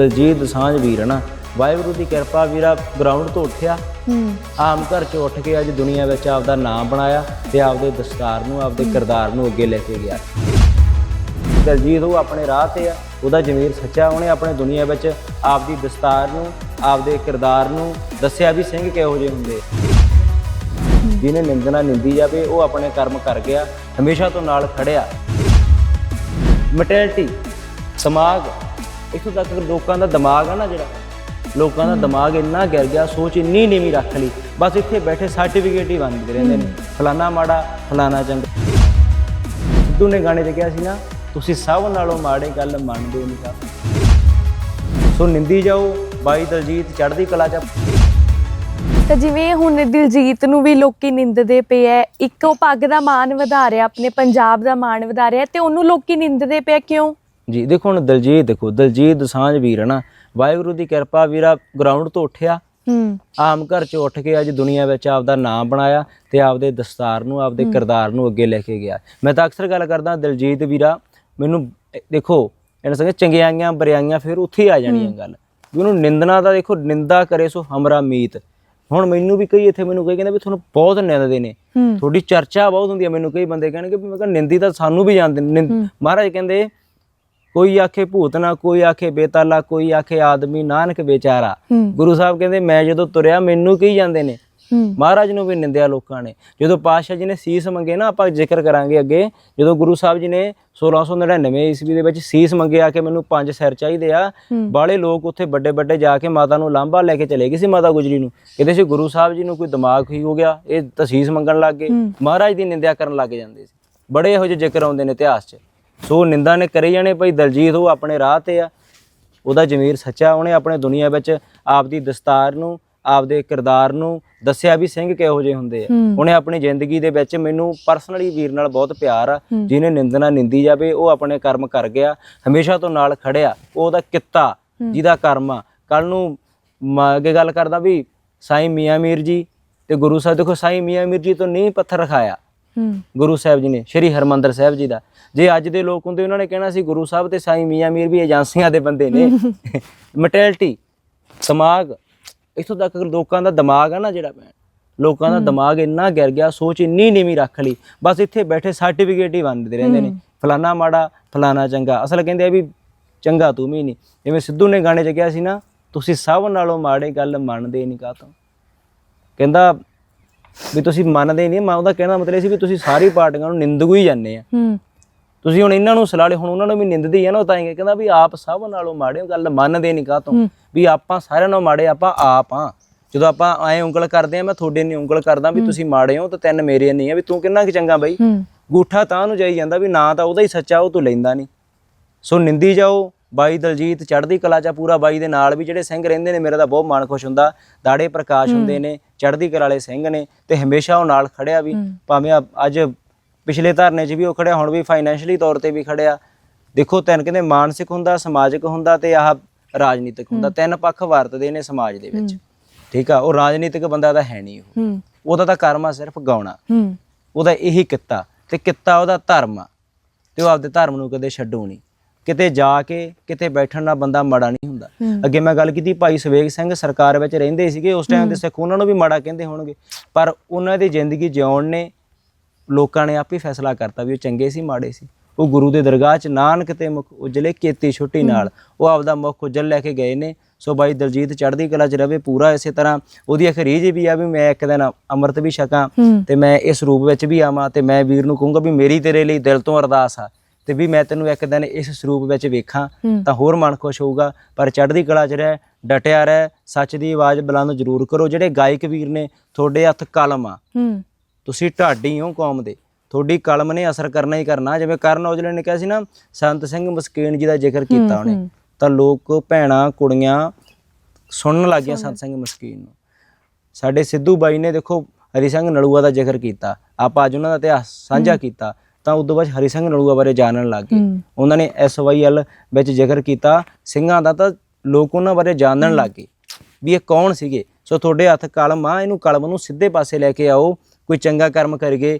ਦਲਜੀਤ ਦਸਾਂਝ ਵੀਰ ਨਾ ਵਾਹਿਗੁਰੂ ਦੀ ਕਿਰਪਾ ਵੀਰਾ ਗਰਾਊਂਡ ਤੋਂ ਉੱਠਿਆ। ਆਮ ਘਰ ਚ ਉੱਠ ਕੇ ਅੱਜ ਦੁਨੀਆ ਵਿੱਚ ਆਪਦਾ ਨਾਮ ਬਣਾਇਆ ਤੇ ਆਪਦੇ ਦਸਤਾਰ ਨੂੰ ਆਪਦੇ ਕਿਰਦਾਰ ਨੂੰ ਅੱਗੇ ਲੈ ਕੇ ਗਿਆ। ਦਲਜੀਤ ਉਹ ਆਪਣੇ ਰਾਹ ਤੇ ਆ। ਉਹਦਾ ਜ਼ਮੀਰ ਸੱਚਾ ਉਹਨੇ ਆਪਣੇ ਦੁਨੀਆ ਵਿੱਚ ਆਪਦੀ ਦਸਤਾਰ ਨੂੰ ਆਪਦੇ ਕਿਰਦਾਰ ਨੂੰ ਦੱਸਿਆ ਵੀ ਸਿੰਘ ਕਿਹੋ ਜਿਹੇ ਹੁੰਦੇ। ਜਿਹਨੇ ਨਿੰਦਣਾ ਨਿੰਦੀ ਜਾਵੇ ਉਹ ਆਪਣੇ ਕਰਮ ਕਰ ਗਿਆ ਹਮੇਸ਼ਾ ਤੋਂ ਨਾਲ ਖੜਿਆ। ਮਟੈਲਿਟੀ ਦਿਮਾਗ ਇੱਥੋਂ ਤੱਕ ਲੋਕਾਂ ਦਾ ਦਿਮਾਗ ਆ ਨਾ ਜਿਹੜਾ ਲੋਕਾਂ ਦਾ ਦਿਮਾਗ ਇੰਨਾ ਗਿਰ ਗਿਆ ਸੋਚ ਇੰਨੀ ਨੀਵੀਂ ਰੱਖ ਲਈ ਬਸ ਇੱਥੇ ਬੈਠੇ ਸਰਟੀਫਿਕੇਟ ਹੀ ਬਣਦੇ ਰਹਿੰਦੇ ਨੇ। ਫਲਾਨਾ ਮਾੜਾ ਫਲਾਨਾ ਚੰਗਾ। ਸਿੱਧੂ ਨੇ ਗਾਣੇ 'ਚ ਕਿਹਾ ਸੀ ਨਾ ਤੁਸੀਂ ਸਭ ਨਾਲੋਂ ਮਾੜੇ ਗੱਲ ਮੰਨਦੇ ਨਹੀਂ ਕਾ ਸੋ ਨਿੰਦੀ ਜਾਓ ਬਾਈ ਦਲਜੀਤ ਚੜ੍ਹਦੀ ਕਲਾ 'ਚ ਤਾਂ ਜਿਵੇਂ ਹੁਣ ਦਿਲਜੀਤ ਨੂੰ ਵੀ ਲੋਕੀ ਨਿੰਦਦੇ ਪਏ ਐ ਇੱਕ ਉਹ ਪੱਗ ਦਾ ਮਾਣ ਵਧਾ ਰਿਹਾ ਆਪਣੇ ਪੰਜਾਬ ਦਾ ਮਾਣ ਵਧਾ ਰਿਹਾ ਤੇ ਉਹਨੂੰ ਲੋਕੀ ਨਿੰਦਦੇ ਪਏ ਕਿਉਂ? ਜੀ ਦੇਖੋ ਹੁਣ ਦਲਜੀਤ ਦੇਖੋ ਦਲਜੀਤ ਦਸਾਂਝ ਵੀਰ ਹੈ ਨਾ ਵਾਹਿਗੁਰੂ ਦੀ ਕਿਰਪਾ ਵੀਰਾ ਗਰਾਊਂਡ ਤੋਂ ਉੱਠਿਆ। ਹੂੰ। ਆਮ ਘਰ ਚ ਉੱਠ ਕੇ ਅੱਜ ਦੁਨੀਆ ਵਿੱਚ ਆਪਦਾ ਨਾਮ ਬਣਾਇਆ ਤੇ ਆਪਦੇ ਦਸਤਾਰ ਨੂੰ ਆਪਦੇ ਕਿਰਦਾਰ ਨੂੰ ਅੱਗੇ ਲੈ ਕੇ ਗਿਆ। ਮੈਂ ਤਾਂ ਅਕਸਰ ਗੱਲ ਕਰਦਾ ਦਿਲਜੀਤ ਵੀਰਾ ਮੈਨੂੰ ਦੇਖੋ ਇਹਨਾਂ ਸੰਗੇ ਚੰਗਿਆਈਆਂ ਬਰਿਆਈਆਂ ਫਿਰ ਉੱਥੇ ਆ ਜਾਣੀਆਂ ਗੱਲ। ਵੀ ਉਹਨੂੰ ਨਿੰਦਣਾ ਦਾ ਦੇਖੋ ਨਿੰਦਾ ਕਰੇ ਸੋ ਹਮਰਾ ਮੀਤ। ਹੁਣ ਮੈਨੂੰ ਵੀ ਕਈ ਇੱਥੇ ਮੈਨੂੰ ਕਈ ਕਹਿੰਦੇ ਵੀ ਤੁਹਾਨੂੰ ਬਹੁਤ ਨਿੰਦਦੇ ਨੇ। ਤੁਹਾਡੀ ਚਰਚਾ ਬਹੁਤ ਹੁੰਦੀ ਹੈ ਮੈਨੂੰ ਕਈ ਬੰਦੇ ਕਹਿਣਗੇ ਵੀ ਮੈਂ ਕਿਹਾ ਨਿੰਦੀ ਤਾਂ ਸਾਨੂੰ ਵੀ ਜਾਣਦੇ ਮਹਾਰਾਜ ਕਹਿੰਦੇ ਕੋਈ ਆਖੇ ਭੂਤ ਨਾ ਕੋਈ ਆਖੇ ਬੇਤਾਲਾ ਕੋਈ ਆਖੇ ਆਦਮੀ ਨਾਨਕ ਵਿਚਾਰਾ। ਗੁਰੂ ਸਾਹਿਬ ਕਹਿੰਦੇ ਮੈਂ ਜਦੋਂ ਤੁਰਿਆ ਮੈਨੂੰ ਕੀ ਜਾਂਦੇ ਨੇ? ਮਹਾਰਾਜ ਨੂੰ ਵੀ ਨਿੰਦਿਆ ਲੋਕਾਂ ਨੇ। ਜਦੋਂ ਪਾਤਸ਼ਾਹ ਜੀ ਨੇ ਸੀਸ ਮੰਗੇ ਨਾ ਆਪਾਂ ਜ਼ਿਕਰ ਕਰਾਂਗੇ ਅੱਗੇ। ਜਦੋਂ ਗੁਰੂ ਸਾਹਿਬ ਜੀ ਨੇ 1699 ਈਸਵੀ ਦੇ ਵਿੱਚ ਸੀਸ ਮੰਗੇ ਆ ਕੇ ਮੈਨੂੰ ਪੰਜ ਸਿਰ ਚਾਹੀਦੇ ਆ। ਬਾਲੇ ਲੋਕ ਉੱਥੇ ਵੱਡੇ ਵੱਡੇ ਜਾ ਕੇ ਮਾਤਾ ਨੂੰ ਲਾਂਭਾ ਲੈ ਕੇ ਚਲੇ ਗਏ ਸੀ ਮਾਤਾ ਗੁਜਰੀ ਨੂੰ। ਕਹਿੰਦੇ ਸੀ ਗੁਰੂ ਸਾਹਿਬ ਜੀ ਨੂੰ ਕੋਈ ਦਿਮਾਗ ਹੀ ਹੋ ਗਿਆ ਇਹ ਤਾਂ ਸੀਸ ਮੰਗਣ ਲੱਗ ਗਏ। ਮਹਾਰਾਜ ਦੀ ਨਿੰਦਿਆ ਕਰਨ ਲੱਗ ਜਾਂਦੇ ਸੀ। ਬੜੇ ਇਹੋ ਜਿਹੇ ਜ਼ਿਕਰ ਆਉਂਦੇ ਨੇ ਇਤਿਹਾਸ 'ਚ। ਸੋ ਨਿੰਦਾ ਨੇ ਕਰੀ ਜਾਣੇ ਭਾਈ ਦਲਜੀਤ ਉਹ ਆਪਣੇ ਰਾਹ ਤੇ ਆ। ਉਹਦਾ ਜ਼ਮੀਰ ਸੱਚਾ ਉਹਨੇ ਆਪਣੇ ਦੁਨੀਆ ਵਿੱਚ ਆਪਦੀ ਦਸਤਾਰ ਨੂੰ ਆਪਦੇ ਕਿਰਦਾਰ ਨੂੰ ਦੱਸਿਆ ਵੀ ਸਿੰਘ ਕਿਹੋ ਜਿਹੇ ਹੁੰਦੇ ਆ। ਉਹਨੇ ਆਪਣੀ ਜ਼ਿੰਦਗੀ ਦੇ ਵਿੱਚ ਮੈਨੂੰ ਪਰਸਨਲੀ ਵੀਰ ਨਾਲ ਬਹੁਤ ਪਿਆਰ ਆ। ਜਿਹਨੇ ਨਿੰਦਣਾ ਨਿੰਦੀ ਜਾਵੇ ਉਹ ਆਪਣੇ ਕਰਮ ਕਰ ਗਿਆ ਹਮੇਸ਼ਾ ਤੋਂ ਨਾਲ ਖੜਿਆ। ਉਹ ਉਹਦਾ ਕਿੱਤਾ ਜਿਹਦਾ ਕਰਮ ਆ। ਕੱਲ ਨੂੰ ਮੈਂ ਅੱਗੇ ਗੱਲ ਕਰਦਾ ਵੀ ਸਾਈਂ ਮੀਆਂ ਮੀਰ ਜੀ ਤੇ ਗੁਰੂ ਸਾਹਿਬ ਦੇਖੋ ਸਾਈਂ ਮੀਆਂ ਮੀਰ ਜੀ ਤੋਂ ਨਹੀਂ ਪੱਥਰ ਰਖਾਇਆ। ਗੁਰੂ ਸਾਹਿਬ ਜੀ ਨੇ ਸ਼੍ਰੀ ਹਰਮੰਦਰ ਸਾਹਿਬ ਜੀ ਦਾ। ਜੇ ਅੱਜ ਦੇ ਲੋਕ ਹੁੰਦੇ ਉਹਨਾਂ ਨੇ ਕਹਿਣਾ ਸੀ ਗੁਰੂ ਸਾਹਿਬ ਤੇ ਸਾਈਂ ਮੀਆਂ ਮੀਰ ਵੀ ਏਜੰਸੀਆਂ ਦੇ ਬੰਦੇ ਨੇ। ਮਟੈਲਿਟੀ ਦਿਮਾਗ ਇਥੋਂ ਤੱਕ ਕਿ ਲੋਕਾਂ ਦਾ ਦਿਮਾਗ ਆ ਨਾ ਜਿਹੜਾ ਲੋਕਾਂ ਦਾ ਦਿਮਾਗ ਇੰਨਾ ਗਿਰ ਗਿਆ ਸੋਚ ਇੰਨੀ ਨੀਵੀਂ ਰੱਖ ਲਈ ਬਸ ਇੱਥੇ ਬੈਠੇ ਸਰਟੀਫਿਕੇਟ ਹੀ ਬਣਦੇ ਰਹਿੰਦੇ ਨੇ। ਫਲਾਨਾ ਮਾੜਾ ਫਲਾਨਾ ਚੰਗਾ। ਅਸਲ ਕਹਿੰਦੇ ਆ ਵੀ ਚੰਗਾ ਤੂੰ ਵੀ ਨਹੀਂ। ਜਿਵੇਂ ਸਿੱਧੂ ਨੇ ਗਾਣੇ 'ਚ ਕਿਹਾ ਸੀ ਨਾ ਤੁਸੀਂ ਸਭ ਨਾਲੋਂ ਮਾੜੇ ਗੱਲ ਮੰਨਦੇ ਨਹੀਂ ਕਾਹਤੋਂ। ਕਹਿੰਦਾ ਵੀ ਤੁਸੀਂ ਮੰਨਦੇ ਨਹੀਂ ਮੈਂ ਉਹਦਾ ਕਹਿਣਾ ਮਤਲਬ ਇਹ ਸੀ ਵੀ ਤੁਸੀਂ ਸਾਰੀ ਪਾਰਟੀਆਂ ਨੂੰ ਨਿੰਦਗੂ ਹੀ ਜਾਂਦੇ ਆ। ਹੂੰ। ਤੁਸੀਂ ਹੁਣ ਇਹਨਾਂ ਨੂੰ ਸਲਾਲੇ ਹੁਣ ਉਹਨਾਂ ਨੂੰ ਵੀ ਨਿੰਦਦੇ ਆ ਨਾ ਉਹ ਤਾਂ ਹੀ ਕਹਿੰਦਾ ਵੀ ਆਪ ਸਭ ਨਾਲੋਂ ਮਾੜੇ ਹੋ, ਗੱਲ ਮੰਨਦੇ ਨਹੀਂ ਕਾਹਤੋਂ ਵੀ ਆਪਾਂ ਸਾਰਿਆਂ ਨਾਲੋਂ ਮਾੜੇ ਆਪਾਂ ਆਪ ਆ ਜਦੋਂ ਆਪਾਂ ਐ ਉਂਗਲ ਕਰਦੇ ਆ ਮੈਂ ਤੁਹਾਡੇ ਨਹੀਂ ਉਂਗਲ ਕਰਦਾ ਵੀ ਤੁਸੀਂ ਮਾੜੇ ਹੋ ਤਾਂ ਤਿੰਨ ਮੇਰੇ ਨਹੀਂ ਆ ਵੀ ਤੂੰ ਕਿੰਨਾ ਕਿ ਚੰਗਾ ਬਈ। ਗੂਠਾ ਤਾਂ ਨੂੰ ਜਾਈ ਜਾਂਦਾ ਵੀ ਨਾ ਤਾਂ ਉਹਦਾ ਹੀ ਸੱਚਾ ਉਹ ਤੂੰ ਲੈਂਦਾ ਨਹੀਂ। ਸੋ ਨਿੰਦੀ ਜਾਓ ਬਾਈ ਦਲਜੀਤ ਚੜ੍ਹਦੀ ਕਲਾ ਚ ਪੂਰਾ ਬਾਈ ਦੇ ਨਾਲ ਵੀ ਜਿਹੜੇ ਸਿੰਘ ਰਹਿੰਦੇ ਨੇ ਮੇਰਾ ਤਾਂ ਬਹੁਤ ਮਨ ਖੁਸ਼ ਹੁੰਦਾ। ਦਾੜੇ ਪ੍ਰਕਾਸ਼ ਹੁੰਦੇ ਨੇ ਚੜ੍ਹਦੀ ਕਲਾ ਵਾਲੇ ਸਿੰਘ ਨੇ ਤੇ ਹਮੇਸ਼ਾ ਉਹ ਨਾਲ ਖੜਿਆ ਵੀ। ਭਾਵੇਂ ਅੱਜ ਪਿਛਲੇ ਧਰਨੇ 'ਚ ਵੀ ਉਹ ਖੜਿਆ ਹੁਣ ਵੀ ਫਾਈਨੈਂਸ਼ਲੀ ਤੌਰ ਤੇ ਵੀ ਖੜਿਆ। ਦੇਖੋ ਤਿੰਨ ਕਹਿੰਦੇ ਮਾਨਸਿਕ ਹੁੰਦਾ ਸਮਾਜਿਕ ਹੁੰਦਾ ਤੇ ਆਹ ਰਾਜਨੀਤਿਕ ਹੁੰਦਾ। ਤਿੰਨ ਪੱਖ ਵਰਤਦੇ ਨੇ ਸਮਾਜ ਦੇ ਵਿੱਚ। ਠੀਕ ਆ ਉਹ ਰਾਜਨੀਤਿਕ ਬੰਦਾ ਤਾਂ ਹੈ ਨਹੀਂ ਉਹ। ਉਹਦਾ ਤਾਂ ਕਰਮ ਆ ਸਿਰਫ ਗਾਉਣਾ। ਉਹਦਾ ਇਹੀ ਕਿੱਤਾ। ਤੇ ਕਿੱਤਾ ਉਹਦਾ ਧਰਮ ਆ। ਤੇ ਉਹ ਆਪਦੇ ਧਰਮ ਨੂੰ ਕਦੇ ਛੱਡੂ ਨਹੀਂ। ਕਿਤੇ ਜਾ ਕੇ ਕਿਤੇ ਬੈਠਣ ਨਾਲ ਬੰਦਾ ਮਾੜਾ ਨਹੀਂ ਹੁੰਦਾ। ਅੱਗੇ ਮੈਂ ਗੱਲ ਕੀਤੀ ਭਾਈ ਸਵੇਗ ਸਿੰਘ ਸਰਕਾਰ ਵਿੱਚ ਰਹਿੰਦੇ ਸੀਗੇ ਉਸ ਟਾਈਮ ਦੇ ਸਿੱਖ ਉਹਨਾਂ ਨੂੰ ਵੀ ਮਾੜਾ ਕਹਿੰਦੇ ਹੋਣਗੇ। ਪਰ ਉਹਨਾਂ ਦੀ ਜ਼ਿੰਦਗੀ ਜਿਉਣ ਨੇ ਲੋਕਾਂ ਨੇ ਆਪੇ ਫੈਸਲਾ ਕਰਤਾ ਵੀ ਉਹ ਚੰਗੇ ਸੀ ਮਾੜੇ ਸੀ। ਉਹ ਗੁਰੂ ਦੇ ਦਰਗਾਹ 'ਚ ਨਾਨਕ ਤੇ ਮੁਖ ਉਜਲੇ ਕੀਤੀ ਛੁੱਟੀ ਨਾਲ। ਉਹ ਆਪਦਾ ਮੁਖ ਉਜਲ ਲੈ ਕੇ ਗਏ ਨੇ। ਸੋ ਬਾਈ ਦਲਜੀਤ ਚੜ੍ਹਦੀ ਕਲਾ 'ਚ ਰਵੇ ਪੂਰਾ ਇਸੇ ਤਰ੍ਹਾਂ। ਉਹਦੀ ਰੀਝ ਵੀ ਆ ਵੀ ਮੈਂ ਇੱਕ ਦਿਨ ਅੰਮ੍ਰਿਤ ਵੀ ਛਕਾਂ ਹੂੰ। ਤੇ ਮੈਂ ਇਸ ਰੂਪ ਵਿੱਚ ਵੀ ਆਵਾਂ ਤੇ ਮੈਂ ਵੀਰ ਨੂੰ ਕਹੂੰਗਾ ਵੀ ਮੇਰੀ ਤੇਰੇ ਲਈ ਦਿਲ ਤੋਂ ਅਰਦਾਸ ਆ। ਤੇ ਵੀ ਮੈਂ ਤੈਨੂੰ ਇੱਕ ਦਿਨ ਇਸ ਸਰੂਪ ਵਿੱਚ ਵੇਖਾਂ। ਤਾਂ ਹੋਰ ਮਨ ਖੁਸ਼ ਹੋਊਗਾ। ਪਰ ਚੜ੍ਹਦੀ ਕਲਾ 'ਚ ਰਹਿ ਡਟਿਆ ਰਹਿ ਸੱਚ ਦੀ ਆਵਾਜ਼ ਬੁਲੰਦ ਜ਼ਰੂਰ ਕਰੋ। ਜਿਹੜੇ ਗਾਇਕ ਵੀਰ ਨੇ ਤੁਹਾਡੇ ਹੱਥ ਕਲਮ ਆ। ਤੁਸੀਂ ਢਾਡੀ ਹੋ ਕੌਮ ਦੇ। ਤੁਹਾਡੀ ਕਲਮ ਨੇ ਅਸਰ ਕਰਨਾ ਹੀ ਕਰਨਾ। ਜਿਵੇਂ ਕਰਨ ਔਜਲੇ ਨੇ ਕਿਹਾ ਸੀ ਨਾ ਸੰਤ ਸਿੰਘ ਮਸਕੀਨ ਜੀ ਦਾ ਜ਼ਿਕਰ ਕੀਤਾ ਉਹਨੇ। ਤਾਂ ਲੋਕ ਭੈਣਾਂ ਕੁੜੀਆਂ ਸੁਣਨ ਲੱਗ ਗਈਆਂ ਸੰਤ ਸਿੰਘ ਮਸਕੀਨ ਨੂੰ। ਸਾਡੇ ਸਿੱਧੂ ਬਾਈ ਨੇ ਦੇਖੋ ਹਰੀ ਸਿੰਘ ਨਲੂਆ ਦਾ ਜ਼ਿਕਰ ਕੀਤਾ। ਆਪਾਂ ਅੱਜ ਉਹਨਾਂ ਦਾ ਇਤਿਹਾਸ ਸਾਂਝਾ ਕੀਤਾ। ਤਾਂ ਉਦੋਂ ਬਾਅਦ ਹਰੀ ਸਿੰਘ ਨਲੂਆ ਬਾਰੇ ਜਾਣਨ ਲੱਗ ਗਏ। ਉਹਨਾਂ ਨੇ ਐਸਵਾਈਐਲ ਵਿੱਚ ਜ਼ਿਕਰ ਕੀਤਾ ਸਿੰਘਾਂ ਦਾ ਤਾਂ ਲੋਕ ਉਹਨਾਂ ਬਾਰੇ ਜਾਣਨ ਲੱਗ ਗਏ ਵੀ ਇਹ ਕੌਣ ਸੀਗੇ। ਸੋ ਤੁਹਾਡੇ ਹੱਥ ਕਲਮ ਆ ਇਹਨੂੰ ਕਲਮ ਨੂੰ ਸਿੱਧੇ ਪਾਸੇ ਲੈ ਕੇ ਆਓ ਕੋਈ ਚੰਗਾ ਕਰਮ ਕਰੀਏ